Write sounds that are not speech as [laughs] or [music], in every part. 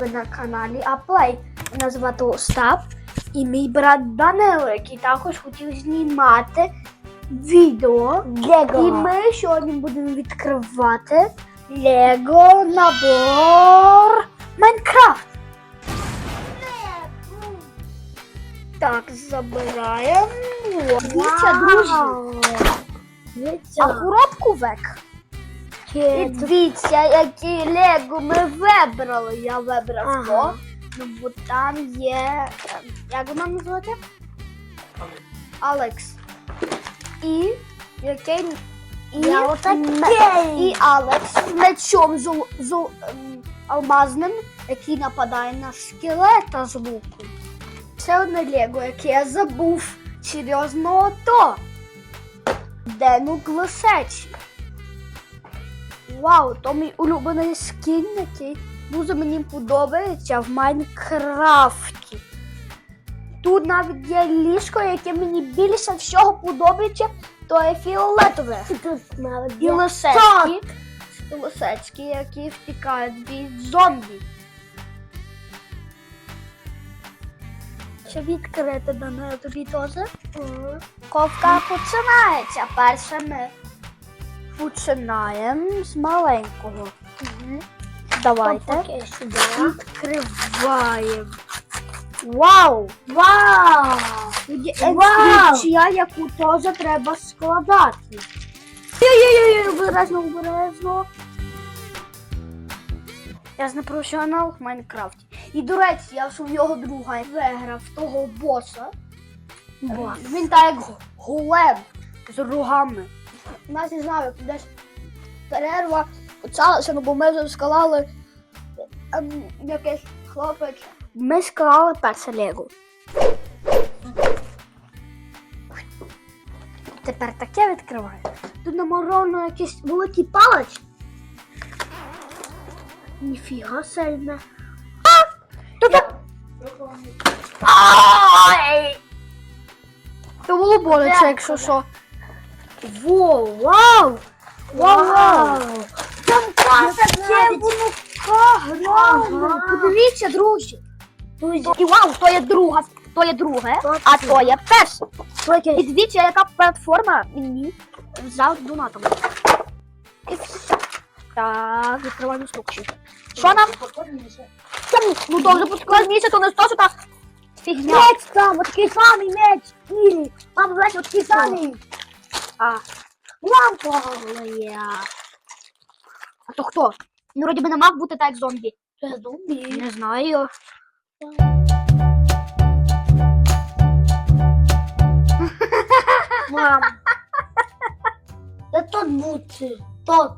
Ви на каналі Аплей. Мене звати Остап і мій брат Данило, який також хотів знімати відео. Лего. І ми сьогодні будемо відкривати Лего набор Майнкрафт. Так, забираємо. Дивіться, друзі. А коробку век. І дивіться, які Лего ми вибрали. Я вибрав Ага. то. Ну, бо там є. Як вона називається? Алекс. І який. І, Я отакий. і Алекс з мечом з, з ем, алмазним, який нападає на скелета з луку. Ще одне Лего, яке я забув. Серйозно то. Дену Гласечі. Вау, то мій улюблений скін, який дуже мені подобається в Майнкрафті. Тут навіть є ліжко, яке мені більше всього подобається, то є фіолетове. Тут навіть І є лисички, і лисички, які втікають від зомбі. Що відкрити Данило, тобі теж? Ковка починається. Перше ми починаємо з маленького. Давайте Таке сюди. відкриваємо. Вау! Вау! Вау! яку теж треба складати. Ой-ой-ой, обережно, обережно. Я ж не професіонал в Майнкрафті. І до речі, я ж у його друга виграв того боса. Бос. Він так як голем з рогами. У нас не знаю, десь перерва почалася, ну бо ми вже скалали ем, якийсь хлопець. Ми склали перше лего. Тепер таке відкриваю. Тут намальовано якийсь великий палець. Ніфіга сильне. То було боляче, якщо що. Воу, вау! Вау! вау. Там таке воно каграло. Подивіться, друзі. Друзі, І вау, то є друга, то є друге, а то є перше. І дивіться, яка платформа мені взяв донатом. І все. Так, відкриваємо інструкцію. Що нам? Ну то вже пускай місяць, то не то, що та фігня. меч там, от такий самий меч. Ілі. Там, знаєш, от такий самий. А, Лампа. а то хто? Ну, вроді би не мав бути так як зомбі. Це зомбі. Не знаю. [laughs] Мам. Це тут бути. Тут.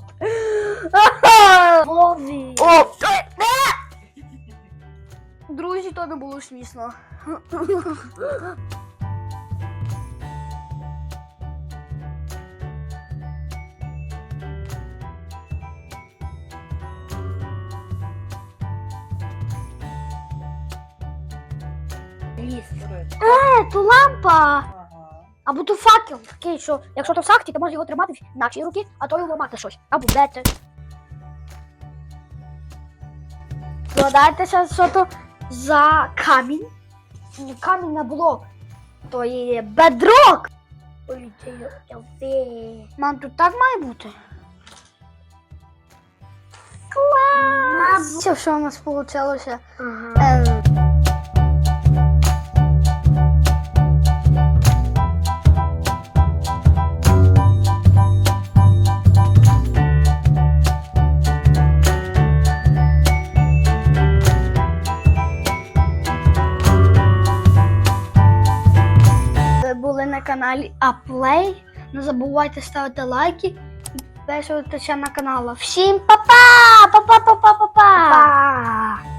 [laughs] Вові. О! Друзі, то не було смішно. [laughs] Ліс. Е, то лампа! Або то факел такий, що якщо то в сахті, то можеш його тримати в нашій руці, а то й ламати щось. Або бити. Догадайтеся, що то за камінь. Не камінь на блок. То є бедрок. Кафе. Мам, тут так має бути. Клас! Це що у нас вийшло? Ага. Каналі Аплей. Не забувайте ставити лайки і підписуватися на канал. Всім па-па! Па-па-па-па-па-па! Па.